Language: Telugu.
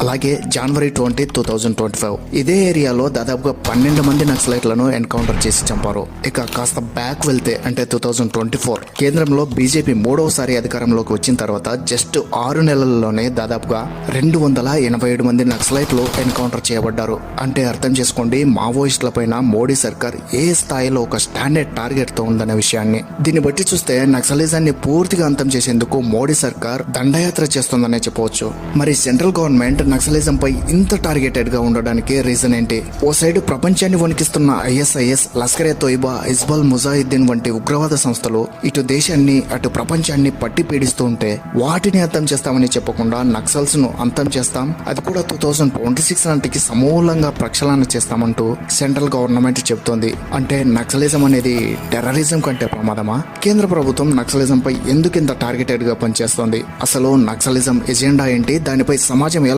అలాగే జనవరి twenty two thousand twenty five ఇదే ఏరియాలో దాదాపుగా పన్నెండు మంది నక్సలైట్లను ఎన్కౌంటర్ చేసి చంపారు. ఇక కాస్త బ్యాక్ వెళ్తే అంటే టూ థౌజండ్ ట్వంటీ ఫోర్ కేంద్రంలో బీజేపీ మూడవసారి అధికారంలోకి వచ్చిన తర్వాత జస్ట్ ఆరు నెలల్లోనే దాదాపుగా రెండు వందల ఎనభై ఏడు మంది నక్సలైట్లు ఎన్కౌంటర్ చేయబడ్డారు. అంటే అర్థం చేసుకోండి మావోయిస్టుల పైన మోడీ సర్కార్ ఏ స్థాయిలో ఒక స్టాండర్డ్ టార్గెట్తో ఉందనే విషయాన్ని. దీన్ని బట్టి చూస్తే నక్సలిజాన్ని పూర్తిగా అంతం చేసేందుకు మోడీ సర్కార్ దండయాత్ర చేస్తుందనే చెప్పవచ్చు. మరి సెంట్రల్ గవర్నమెంట్ నక్సలిజం పై ఇంత టార్గెటెడ్గా ఉండడానికి రీజన్ ఏంటి? ఓ సైడ్ ప్రపంచాన్ని వణికిస్తున్న ఐఎస్ఐఎస్ లస్కరే తోయిబా ఇస్బాల్ ముజాహిద్దీన్ వంటి ఉగ్రవాద సంస్థలు ఇటు దేశాన్ని అటు ప్రపంచాన్ని పట్టి పీడిస్తూ ఉంటే వాటిని అంతం చేస్తామని చెప్పకుండా నక్సల్స్ను అంతం చేస్తాం. అది కూడా టూ థౌజండ్ ట్వంటీ సిక్స్ నాటికి సమూలంగా ప్రక్షాళన చేస్తామంటూ సెంట్రల్ గవర్నమెంట్ చెబుతోంది. అంటే నక్సలిజం అనేది టెర్రరిజం కంటే ప్రమాదమా? కేంద్ర ప్రభుత్వం నక్సలిజం పై ఎందుకు ఇంత టార్గెటెడ్గా పనిచేస్తోంది? అసలు నక్సలిజం ఎజెండా ఏంటి? దానిపై సమాజం